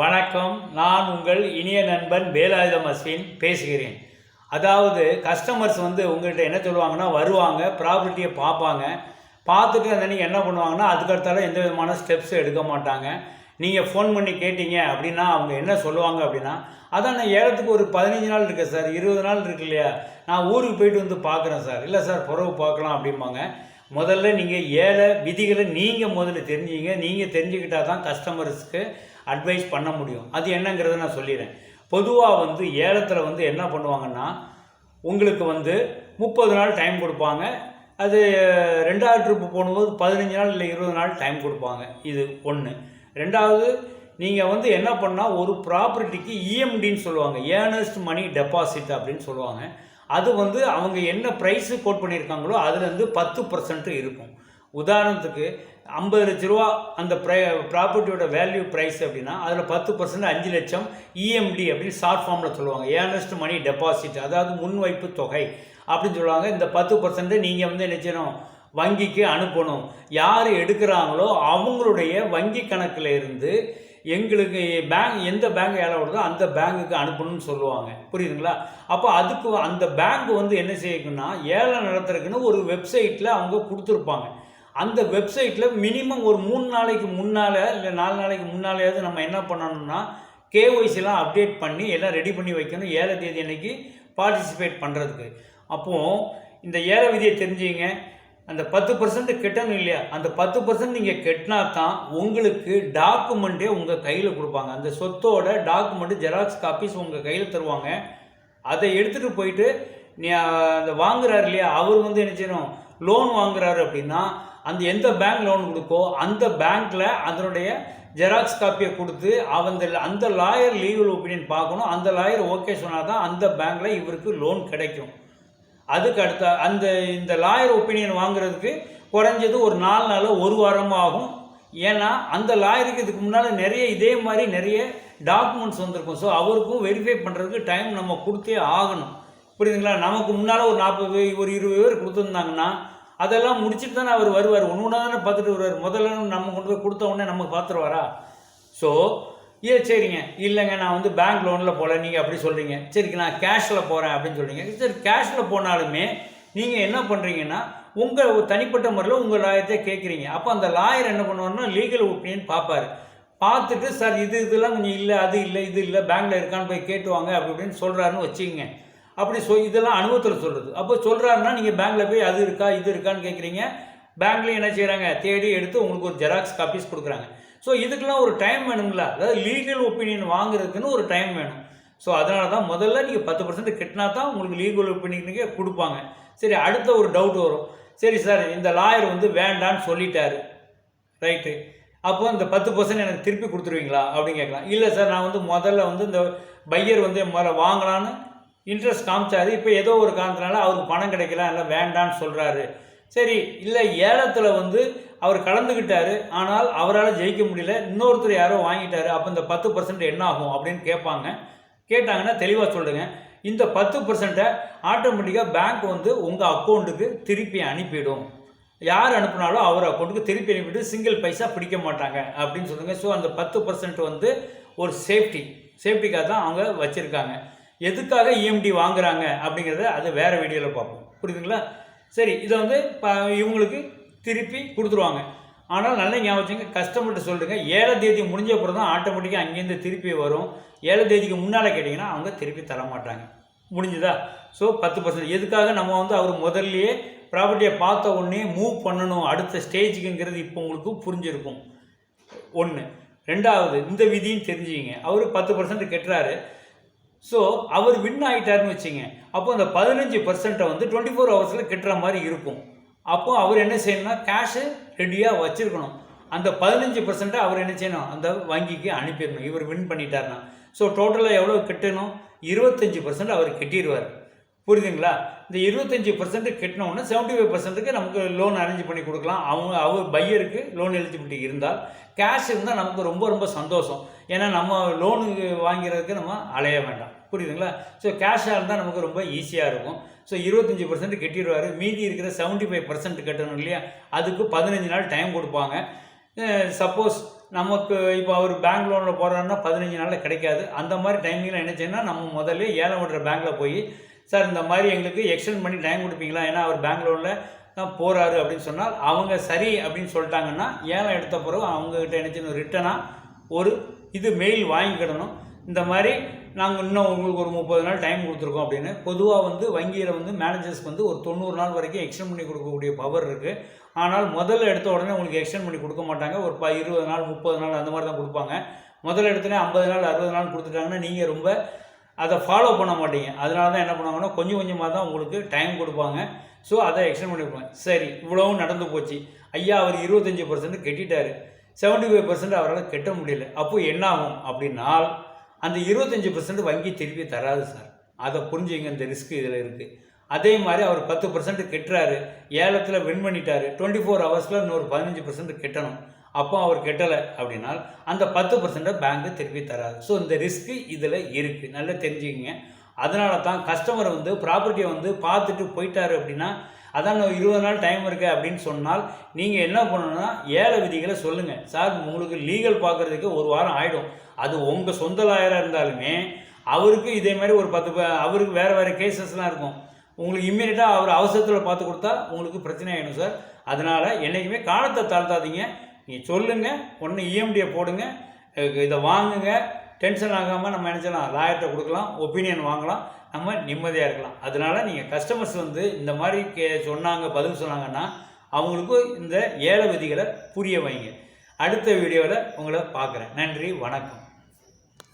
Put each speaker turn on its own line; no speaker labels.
வணக்கம். நான் உங்கள் இனிய நண்பன் வேலாயுதம் அஸ்வின் பேசுகிறேன். அதாவது கஸ்டமர்ஸ் வந்து உங்கள்கிட்ட என்ன சொல்லுவாங்கன்னா வருவாங்க ப்ராப்பர்ட்டியை பார்ப்பாங்க. பார்த்துட்டு அந்த நீங்கள் என்ன பண்ணுவாங்கன்னா அதுக்கடுத்தால எந்த விதமான ஸ்டெப்ஸும் எடுக்க மாட்டாங்க. நீங்கள் ஃபோன் பண்ணி கேட்டீங்க அப்படின்னா அவங்க என்ன சொல்லுவாங்க அப்படின்னா அதான் நான் ஏலத்துக்கு ஒரு பதினஞ்சு நாள் இருக்கேன் சார் இருபது நாள் இருக்கு இல்லையா? நான் ஊருக்கு போயிட்டு வந்து பார்க்குறேன் சார். இல்லை சார் புறவு பார்க்கலாம் அப்படிம்பாங்க. முதல்ல நீங்கள் ஏழை விதிகளை நீங்கள் முதல்ல தெரிஞ்சுங்க. நீங்கள் தெரிஞ்சுக்கிட்டா தான் கஸ்டமர்ஸ்க்கு அட்வைஸ் பண்ண முடியும். அது என்னங்கிறத நான் சொல்லிடுறேன். பொதுவாக வந்து ஏலத்தில் வந்து என்ன பண்ணுவாங்கன்னா உங்களுக்கு வந்து முப்பது நாள் டைம் கொடுப்பாங்க. அது ரெண்டாவது ட்ரிப்பு போகும்போது பதினஞ்சு நாள் இல்லை இருபது நாள் டைம் கொடுப்பாங்க. இது ஒன்று ரெண்டாவது நீங்கள் வந்து என்ன பண்ணால் ஒரு ப்ராப்பர்ட்டிக்கு இஎம்டின்னு சொல்லுவாங்க. ஏர்னஸ்ட் மணி டெபாசிட் அப்படின்னு சொல்லுவாங்க. அது வந்து அவங்க என்ன ப்ரைஸு கோட் பண்ணியிருக்காங்களோ அதுலேருந்து பத்து பர்சன்ட் இருக்கும். உதாரணத்துக்கு ஐம்பது லட்ச ரூபா அந்த ப்ரை ப்ராப்பர்ட்டியோட வேல்யூ ப்ரைஸ் அப்படின்னா அதில் பத்து பர்சன்ட் அஞ்சு லட்சம் இஎம்டி அப்படின்னு ஷார்ட் ஃபார்மில் சொல்லுவாங்க. ஏர்னஸ்ட் மணி டெபாசிட் அதாவது முன்வைப்பு தொகை அப்படின்னு சொல்லுவாங்க. இந்த பத்து பர்சன்ட் நீங்கள் வந்து என்ன செய்யணும்? வங்கிக்கு அனுப்பணும். யார் எடுக்கிறாங்களோ அவங்களுடைய வங்கி கணக்கில் இருந்து எங்களுக்கு பேங்க் எந்த பேங்க் ஏழை வருதோ அந்த பேங்குக்கு அனுப்பணும்னு சொல்லுவாங்க. புரியுதுங்களா? அப்போ அதுக்கு அந்த பேங்க் வந்து என்ன செய்யணும்னா ஏழை நடத்துறதுக்குன்னு ஒரு வெப்சைட்டில் அவங்க கொடுத்துருப்பாங்க. அந்த வெப்சைட்டில் மினிமம் ஒரு மூணு நாளைக்கு முன்னால் இல்லை நாலு நாளைக்கு முன்னாலேயாவது நம்ம என்ன பண்ணணும்னா கேஒய்சிலாம் அப்டேட் பண்ணி எல்லாம் ரெடி பண்ணி வைக்கணும் ஏழை தேதி அன்னைக்கு பார்ட்டிசிபேட் பண்ணுறதுக்கு அப்போது இந்த ஏழை விதியை தெரிஞ்சுங்க. அந்த பத்து பர்சன்ட் கெட்டணும் இல்லையா? அந்த பத்து பர்சன்ட் நீங்கள் கெட்டினா தான் உங்களுக்கு டாக்குமெண்ட்டே உங்கள் கையில் கொடுப்பாங்க. அந்த சொத்தோட டாக்குமெண்ட்டு ஜெராக்ஸ் காப்பீஸ் உங்கள் கையில் தருவாங்க. அதை எடுத்துகிட்டு போயிட்டு நீ அந்த வாங்குறாரு இல்லையா? அவர் வந்து என்ன செய்யணும்? லோன் வாங்குறாரு அப்படின்னா அந்த எந்த பேங்க் லோன் கொடுக்கோ அந்த பேங்க்கில் அதனுடைய ஜெராக்ஸ் காப்பியை கொடுத்து அந்த அந்த லாயர் லீகல் ஒப்பீனியன் பார்க்கணும். அந்த லாயர் ஓகே சொன்னால் தான் அந்த பேங்க்கில் இவருக்கு லோன் கிடைக்கும். அதுக்கு அடுத்த அந்த இந்த லாயர் ஒப்பீனியன் வாங்குறதுக்கு குறைஞ்சது ஒரு நாலு நாள் ஒரு வாரமும் ஆகும். ஏன்னா அந்த லாயருக்கு இதுக்கு முன்னால் நிறைய இதே மாதிரி நிறைய டாக்குமெண்ட்ஸ் வந்திருக்கும். ஸோ அவருக்கும் வெரிஃபை பண்ணுறதுக்கு டைம் நம்ம கொடுத்தே ஆகணும். புரியுதுங்களா? நமக்கு முன்னால் ஒரு நாற்பது ஒரு இருபது பேர் கொடுத்துருந்தாங்கன்னா அதெல்லாம் முடிச்சுட்டு தானே அவர் வருவார். ஒன்று ஒன்றா தானே பார்த்துட்டு வருவார். முதல்ல நம்ம கொண்டு போய் கொடுத்த உடனே நமக்கு பார்த்துருவாரா? ஸோ ஏ சரிங்க. இல்லைங்க நான் வந்து பேங்க் லோனில் போகல நீங்கள் அப்படி சொல்கிறீங்க சரிங்க நான் கேஷில் போகிறேன் அப்படின்னு சொல்கிறீங்க சரி கேஷில் போனாலுமே நீங்கள் என்ன பண்ணுறீங்கன்னா உங்கள் தனிப்பட்ட முறையில் உங்கள் லாயத்தை கேட்குறீங்க அப்போ அந்த லாயர் என்ன பண்ணுவார்னா லீகல் ஒப்பீனியன் பார்ப்பாரு. பார்த்துட்டு சார் இது இதெல்லாம் கொஞ்சம் இல்லை அது இல்லை இது இல்லை பேங்க்கில் இருக்கான்னு போய் கேட்டுவாங்க அப்படி இப்படின்னு சொல்கிறாருன்னு வச்சுக்கோங்க. அப்படி சொ இதெல்லாம் அனுபவத்தில் சொல்கிறது அப்போ சொல்கிறாருன்னா நீங்கள் பேங்க்கில் போய் அது இருக்கா இது இருக்கான்னு கேட்குறீங்க பேங்க்லேயும் என்ன செய்கிறாங்க தேடி எடுத்து உங்களுக்கு ஒரு ஜெராக்ஸ் காப்பீஸ் கொடுக்குறாங்க. ஸோ இதுக்கெல்லாம் ஒரு டைம் வேணுங்களா அதாவது லீகல் ஒப்பீனியன் வாங்குறதுக்குன்னு ஒரு டைம் வேணும். ஸோ அதனால தான் முதல்ல நீங்கள் பத்து பர்சன்ட் கட்டினா தான் உங்களுக்கு லீகல் ஒப்பீனியனுக்கே கொடுப்பாங்க. சரி அடுத்த ஒரு டவுட் வரும். சரி சார் இந்த லாயர் வந்து வேண்டான்னு சொல்லிட்டாரு. ரைட்டு அப்போ இந்த பத்து பர்சன்ட் எனக்கு திருப்பி கொடுத்துருவீங்களா? அப்படின்னு கேட்கலாம். இல்லை சார் நான் வந்து முதல்ல வந்து இந்த பையர் வந்து முதல்ல வாங்கலான்னு இன்ட்ரெஸ்ட் காமிச்சாரு. இப்போ ஏதோ ஒரு காரணத்தினால அவருக்கு பணம் கிடைக்கல இல்லை வேண்டான்னு சொல்கிறாரு சரி இல்லை ஏலத்தில் வந்து அவர் கலந்துக்கிட்டார் ஆனால் அவரால் ஜெயிக்க முடியல இன்னொருத்தர் யாரோ வாங்கிட்டாரு அப்போ இந்த பத்து பர்சன்ட் என்ன ஆகும் அப்படின்னு கேட்பாங்க. கேட்டாங்கன்னா தெளிவாக சொல்லுங்க. இந்த பத்து பர்சன்ட்டை ஆட்டோமேட்டிக்காக பேங்க் வந்து உங்கள் அக்கௌண்ட்டுக்கு திருப்பி அனுப்பிடும். யார் அனுப்புனாலும் அவர் அக்கௌண்ட்டுக்கு திருப்பி அனுப்பிட்டு சிங்கிள் பைசா பிடிக்க மாட்டாங்க அப்படின்னு சொல்லுங்கள் ஸோ அந்த பத்து பர்சன்ட் வந்து ஒரு சேஃப்டி சேஃப்டிக்காக தான் அவங்க வச்சுருக்காங்க. எதுக்காக இஎம்டி வாங்குறாங்க அப்படிங்கிறத அது வேறு வீடியோவில் பார்ப்போம். புரியுதுங்களா? சரி இதை வந்து ப இவங்களுக்கு திருப்பி கொடுத்துருவாங்க. ஆனால் நல்ல ஞாபகம் கஸ்டமர்கிட்ட சொல்லுங்கள் ஏழை தேதி முடிஞ்ச அப்புறம் தான் ஆட்டோமேட்டிக்காக அங்கேருந்து திருப்பி வரும். ஏழை தேதிக்கு முன்னால் கேட்டிங்கன்னா அவங்க திருப்பி தர மாட்டாங்க. முடிஞ்சுதா? ஸோ பத்து பர்சன்ட் எதுக்காக நம்ம வந்து அவர் முதல்லையே ப்ராப்பர்ட்டியை பார்த்த உடனே மூவ் பண்ணணும் அடுத்த ஸ்டேஜுக்குங்கிறது இப்போ உங்களுக்கு புரிஞ்சிருக்கும். ஒன்று ரெண்டாவது இந்த விதியும் தெரிஞ்சுக்கிங்க. அவர் பத்து பர்சன்ட் கெட்டுறாரு. ஸோ அவர் வின் ஆகிட்டாருன்னு வச்சுங்க. அப்போ அந்த பதினஞ்சு பர்சன்ட்டை வந்து டுவெண்ட்டி ஃபோர் ஹவர்ஸில் கெட்டுற மாதிரி இருக்கும். அப்போ அவர் என்ன செய்யணும்னா கேஷு ரெடியாக வச்சுருக்கணும். அந்த பதினஞ்சு பர்சன்ட்டை அவர் என்ன செய்யணும்? அந்த வங்கிக்கு அனுப்பிடணும். இவர் வின் பண்ணிட்டாருன்னா. ஸோ டோட்டலாக எவ்வளோ கட்டணும்? இருபத்தஞ்சி பர்சன்ட் அவர் கட்டிடுவார். புரியுதுங்களா? இந்த இருபத்தஞ்சி பர்சன்ட் கட்டினோன்னா செவன்ட்டி ஃபைவ் பர்சன்ட்டுக்கு நமக்கு லோன் அரேஞ்ச் பண்ணி கொடுக்கலாம். அவங்க அவர் பையருக்கு லோன் எலிஜிபிலிட்டி இருந்தால் கேஷ் இருந்தால் நமக்கு ரொம்ப ரொம்ப சந்தோஷம். ஏன்னா நம்ம லோனுக்கு வாங்கிறதுக்கு நம்ம அலைய வேண்டாம். புரியுதுங்களா? ஸோ கேஷாக இருந்தால் நமக்கு ரொம்ப ஈஸியாக இருக்கும். ஸோ இருபத்தஞ்சி பர்சன்ட் கட்டிடுவார். மீதி இருக்கிற செவன்ட்டி ஃபைவ் பர்சன்ட் கட்டணும் இல்லையா? அதுக்கு பதினஞ்சு நாள் டைம் கொடுப்பாங்க. சப்போஸ் நமக்கு இப்போ அவர் பேங்க் லோனில் போகிறாருன்னா பதினஞ்சு நாளில் கிடைக்காது. அந்த மாதிரி டைமிங்கில் என்ன செய்யணும்னா நம்ம முதல்ல ஏலம் விடுற பேங்க்கில் போய் சார் இந்த மாதிரி எங்களுக்கு எக்ஸ்டெண்ட் பண்ணி டைம் கொடுப்பீங்களா? ஏன்னா அவர் பெங்களூரில் தான் போகிறாரு அப்படின்னு சொன்னால் அவங்க சரி அப்படின்னு சொல்லிட்டாங்கன்னா ஏலம் எடுத்த பிறகு அவங்கக்கிட்ட நினச்சின்னு ரிட்டனாக ஒரு இது மெயில் வாங்கிக்கிடணும். இந்த மாதிரி நாங்கள் இன்னும் உங்களுக்கு ஒரு முப்பது நாள் டைம் கொடுத்துருக்கோம் அப்படின்னு. பொதுவாக வந்து வங்கியில் வந்து மேனேஜர்ஸ்க்கு வந்து ஒரு தொண்ணூறு நாள் வரைக்கும் எக்ஸ்டெண்ட் பண்ணி கொடுக்கக்கூடிய பவர் இருக்குது ஆனால் முதல்ல எடுத்த உடனே உங்களுக்கு எக்ஸ்டெண்ட் பண்ணி கொடுக்க மாட்டாங்க. ஒரு ப இருபது நாள் முப்பது நாள் அந்த மாதிரி தான் கொடுப்பாங்க. முதல்ல எடுத்தோடனே ஐம்பது நாள் அறுபது நாள் கொடுத்துட்டாங்கன்னா நீங்கள் ரொம்ப அதை ஃபாலோ பண்ண மாட்டீங்க. அதனால தான் என்ன பண்ணுவாங்கன்னா கொஞ்சம் கொஞ்சமாக தான் உங்களுக்கு டைம் கொடுப்பாங்க. ஸோ அதை எக்ஸ்டெண்ட் பண்ணிப்பாங்க சரி இவ்வளவும் நடந்து போச்சு. ஐயா அவர் இருபத்தஞ்சி பர்சன்ட் கெட்டிட்டார். செவன்ட்டி ஃபைவ் பர்சன்ட் அவரால் கட்ட முடியல. அப்போ என்ன ஆகும்? அப்படின்னால் அந்த இருபத்தஞ்சி பர்சன்ட் வங்கி திருப்பி தராது சார். அதை புரிஞ்சுங்க இந்த ரிஸ்க் இதில் இருக்குது அதே மாதிரி அவர் பத்து பர்சன்ட் கெட்டுறாரு. ஏலத்தில் வின் பண்ணிட்டாரு. டுவெண்ட்டி ஃபோர் ஹவர்ஸில் இன்னொரு பதினஞ்சு பர்சன்ட் கெட்டணும். அப்போ அவர் கெட்டலை அப்படின்னா அந்த பத்து பர்சன்ட்டை பேங்க்கு திருப்பி தராது. ஸோ இந்த ரிஸ்க்கு இதில் இருக்குது நல்லா தெரிஞ்சுக்கங்க. அதனால தான் கஸ்டமர் வந்து ப்ராப்பர்ட்டியை வந்து பார்த்துட்டு போயிட்டாரு அப்படின்னா அதான் இருபது நாள் டைம் இருக்கு அப்படின்னு சொன்னால் நீங்கள் என்ன பண்ணணும்னா ஏழை விதிகளை சொல்லுங்கள் சார் உங்களுக்கு லீகல் பார்க்குறதுக்கு ஒரு வாரம் ஆகிடும் அது உங்கள் சொந்த லாயராக இருந்தாலுமே அவருக்கு இதே மாதிரி ஒரு பத்து அவருக்கு வேறு வேறு கேசஸ்லாம் இருக்கும். உங்களுக்கு இம்மீடியட்டாக அவர் அவசரத்தில் பார்த்து கொடுத்தா உங்களுக்கு பிரச்சனை ஆகிடும் சார் அதனால் என்றைக்குமே காலத்தை தாழ்த்தாதீங்க. நீங்கள் சொல்லுங்கள் ஒன்று இஎம்டியை போடுங்க இதை வாங்குங்க. டென்ஷன் ஆகாமல் நம்ம நினச்சலாம் லாயர்கிட்ட கொடுக்கலாம் ஒப்பீனியன் வாங்கலாம் நம்ம நிம்மதியாக இருக்கலாம். அதனால நீங்கள் கஸ்டமர்ஸ் வந்து இந்த மாதிரி கே சொன்னாங்க பதில் சொன்னாங்கன்னா அவங்களுக்கு இந்த ஏழை விதிகளை புரிய வைங்க. அடுத்த வீடியோவில் உங்களை பார்க்குறேன். நன்றி வணக்கம்.